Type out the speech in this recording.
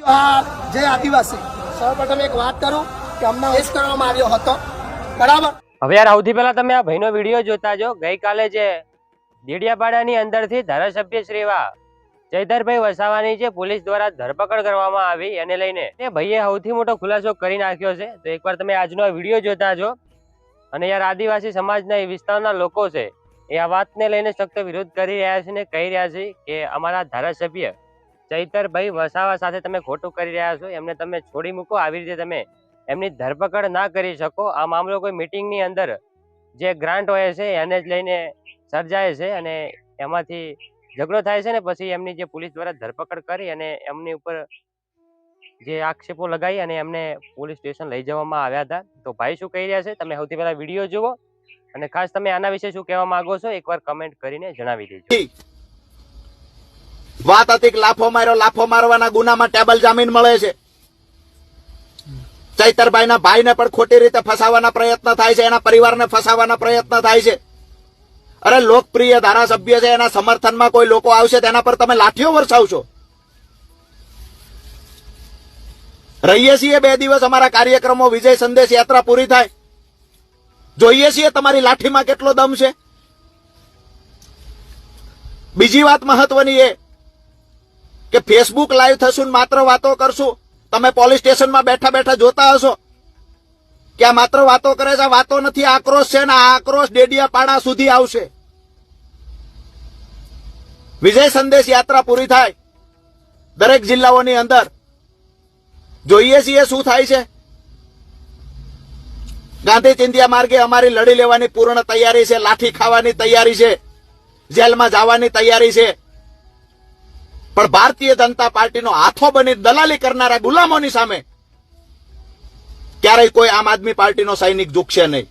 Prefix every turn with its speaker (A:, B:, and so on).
A: જય આદિવાસી સૌપ્રથમ એક વાત કરું કે અમને એજ કરવામાં આવ્યો હતો. બરાબર?
B: હવે યાર સૌથી પહેલા તમે આ ભાઈનો વીડિયો જોતા જો ગઈકાલે જે દેડિયાપાડાની અંદરથી ધારાસભ્ય શ્રી એવા જયધરભાઈ વસાવાની જે પોલીસ દ્વારા ધરપકડ કરવામાં આવી એને લઈને એ ભાઈએ સૌથી મોટો ખુલાસો કરી નાખ્યો છે. તો એકવાર તમે આજનો વીડિયો જોતા જો અને યાર આદિવાસી સમાજના એ વિસ્તારના લોકો છે, એ આ વાતને લઈને સખ્ત વિરોધ કરી રહ્યા છે ને કહી રહ્યા છે કે અમારા ધારાસભ્ય ચૈતરભાઈ વસાવા સાથે તમે ખોટું કરી રહ્યા છો, એમને તમે છોડી મૂકો, આવી રીતે તમે એમની ધરપકડ ના કરી શકો. આ મામલો કોઈ મિટિંગની અંદર જે ગ્રાન્ટ હોય છે, એને જ લઈને સર્જાય છે અને એમાંથી ઝઘડો થાય છે ને, પછી એમની જે પોલીસ દ્વારા ધરપકડ કરી અને એમની ઉપર જે આક્ષેપો લગાવી અને એમને પોલીસ સ્ટેશન લઈ જવામાં આવ્યા હતા. તો ભાઈ શું કહી રહ્યા છે? તમે સૌથી પહેલા વીડિયો જુઓ અને ખાસ તમે આના વિશે શું કહેવા માંગો છો, એકવાર કમેન્ટ કરીને જણાવી દેજો.
C: વાત હતી કે લાફો માર્યો, લાફો મારવાના ગુનામાં ટેબલ જામીન મળે છે. ચૈતરભાઈના ભાઈને પણ ખોટી રીતે ફસાવવાના પ્રયત્ન થાય છે, એના પરિવારને ફસાવવાના પ્રયત્ન થાય છે. અરે લોકપ્રિય ધારાસભ્ય છે, એના સમર્થનમાં કોઈ લોકો આવશે, તેના પર તમે લાઠીઓ વરસાવશો. રહીએ છીએ બે દિવસ, અમારા કાર્યક્રમો વિજય સંદેશ યાત્રા પૂરી થાય. જોઈએ છીએ તમારી લાઠીમાં કેટલો દમ છે. બીજી વાત મહત્વની એ કે ફેસબુક લાઈવ થશું માત્ર વાતો કરશું. તમે પોલીસ સ્ટેશનમાં બેઠા બેઠા જોતા હશો. કે આ માત્ર વાતો કરે છે વાતો નથી આક્રોશ છે ને આ આક્રોશ ડેડિયાપાડા સુધી આવશે. વિજય સંદેશ યાત્રા પૂરી થાય દરેક જિલ્લાઓની અંદર. જોઈએ છીએ શું થાય છે. ગાંધી ચિંધિયા માર્ગે અમારી લડી લેવાની પૂર્ણ તૈયારી છે, લાઠી ખાવાની તૈયારી છે, જેલમાં જવાની તૈયારી છે. પણ ભારતીય જનતા પાર્ટીનો હાથો બની દલાલી કરનારા ગુલામોની સામે ક્યારેય કોઈ આમ આદમી પાર્ટીનો સૈનિક ઝૂકશે નહીં.